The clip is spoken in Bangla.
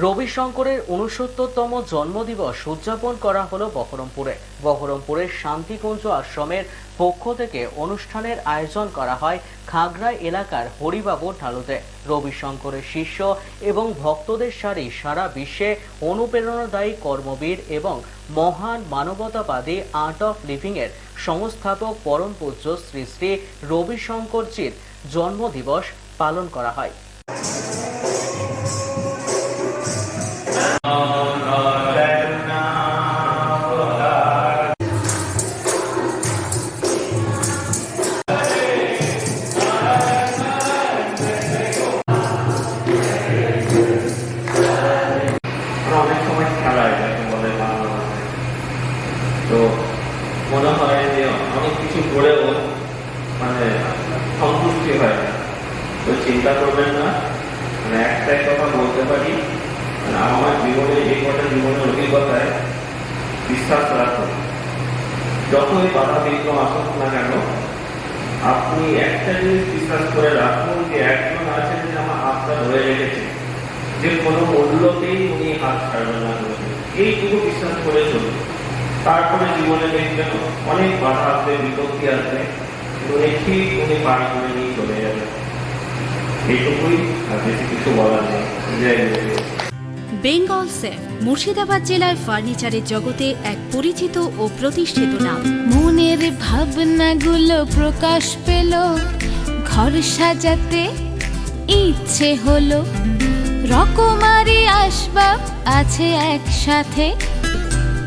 রবি শঙ্করের উনসত্তরতম জন্মদিবস উদযাপন করা হলো বহরমপুরে। বহরমপুরের শান্তিকুঞ্জ আশ্রমের পক্ষ থেকে অনুষ্ঠানের আয়োজন করা হয় খাগড়া এলাকার হরিবাবু ঢালুতে। রবি শঙ্করের শিষ্য এবং ভক্তদের সারি সারা বিশ্বে অনুপ্রেরণাদায়ী কর্মবীর এবং মহান মানবতাবাদী আর্ট অফ লিভিং এর সংস্থাপক পরম পূজ্য শ্রী শ্রী রবি শঙ্করজির জন্মদিবস পালন করা হয়। মনে হয় যে অনেক কিছু করেও মানে সন্তুষ্টি হয়। না তো চিন্তা করবেন না। মানে একটাই কথা বলতে পারি মানে আমার জীবনে, এই কটা জীবনের অভিজ্ঞতায় বিশ্বাস রাখুন, যতই বাধা বিঘ্ন আসুক না কেন, আপনি একটা জিনিস বিশ্বাস করে রাখুন যে একজন আছেন যে আমার হাতটা ধরে রেখেছে। যে কোনো মূল্যতেই উনি হাত ছাড়বেন না। এইটুকু বিশ্বাস করে চলুন। তারপরে জীবনে দেখবেন অনেক বাধা আসবে বিপত্তি আসবে উনি উনি পার করে নিয়ে চলে যাবেন। এইটুকুই আর বেশি কিছু বলার নেই। বেঙ্গল সেফ মুর্শিদাবাদ জেলায় ফার্নিচারের জগতে এক পরিচিত ও প্রতিষ্ঠিত নাম। মনের ভাবনাগুলো প্রকাশ পেল, ঘর সাজাতে ইচ্ছে হলো। রকমারি আসবাব আছে একসাথে